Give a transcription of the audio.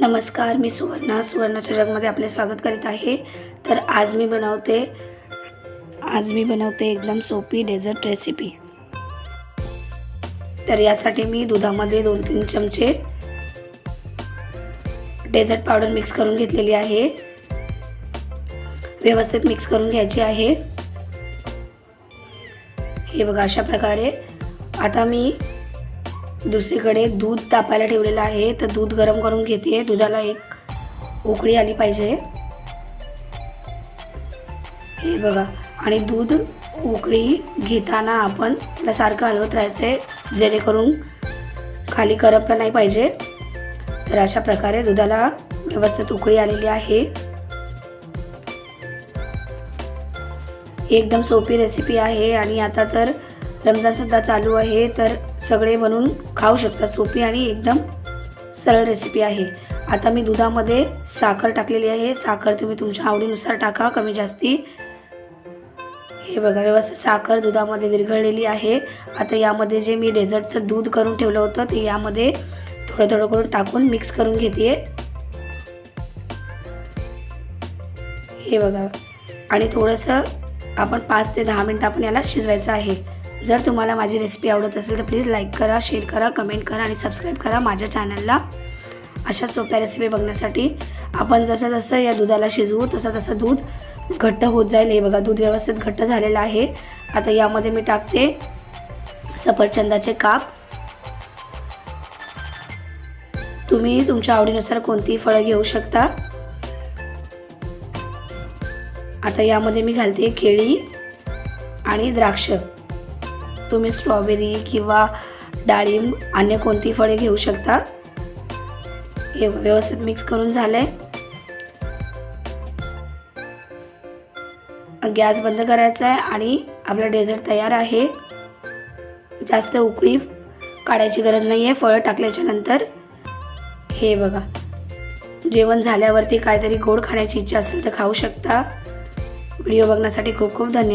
नमस्कार मी सुवर्णा. सुवर्णाच्या जगमध्ये आपले स्वागत करीत आहे. तर आज मी बनवते आज मी बनवते एकदम सोपी डेझर्ट रेसिपी तर यासाठी मी दुधामध्ये दोन तीन चमचे डेझर्ट पावडर मिक्स करून घेतलेली आहे. व्यवस्थित मिक्स करून घ्यायची आहे. हे बघा अशा प्रकारे. आता मी दुसरीकडे दूध तापायला ठेवलेलं आहे. तर दूध गरम करून घेते. दुधाला एक उकळी आली पाहिजे. हे बघा. आणि दूध उकळी घेताना आपण त्याला सारखं हलवत आहे जेणेकरून खाली करपलं नाही पाहिजे. तर अशा प्रकारे दुधाला व्यवस्थित उकळी आलेली आहे. एकदम सोपी रेसिपी आहे. आणि आता तर रमजानसुद्धा चालू आहे. तर सगळे बनवून खाऊ शकता. सोपी आणि एकदम सरळ रेसिपी आहे. आता मी दुधामध्ये साखर टाकलेली आहे. साखर तुम्ही तुमच्या आवडीनुसार टाका. कमी जास्ती. हे बघा व्यवस्थित साखर दुधामध्ये विरघळलेली आहे. आता यामध्ये जे मी डेझर्टचं दूध करून ठेवलं होतं ते यामध्ये थोडं थोडं करून टाकून मिक्स करून घेते हे बघा. आणि थोडंसं आपण पाच ते दहा मिनटं आपण याला शिजवायचं आहे. जर तुम्हाला माझी रेसिपी आवडत असेल तर प्लीज लाईक करा शेअर करा कमेंट करा आणि सबस्क्राईब करा माझ्या चॅनलला अशा सोप्या रेसिपी बघण्यासाठी आपण जसं जसं या दुधाला शिजवू तसं तसं दूध घट्ट होत जाईल. हे बघा दूध व्यवस्थित घट्ट झालेलं आहे. आता यामध्ये मी टाकते सफरचंदाचे काप. तुम्ही तुमच्या आवडीनुसार कोणतीही फळं घेऊ शकता. आता यामध्ये मी घालते केळी आणि द्राक्ष. तुम्ही स्ट्रॉबेरी किंवा डाळिंब अन्य कोणती फळे घेऊ शकता? हे व्यवस्थित मिक्स करून झालंय. गॅस बंद करायचा आहे आणि आपलं डेझर्ट तयार आहे. जास्त उकळी काढायची गरज नाही आहे फळं टाकल्याच्या नंतर. हे बघा. जेवण झाल्यावरती काहीतरी गोड खाण्याची इच्छा असेल तर खाऊ शकता. व्हिडिओ बघण्यासाठी खूप खूप धन्यवाद.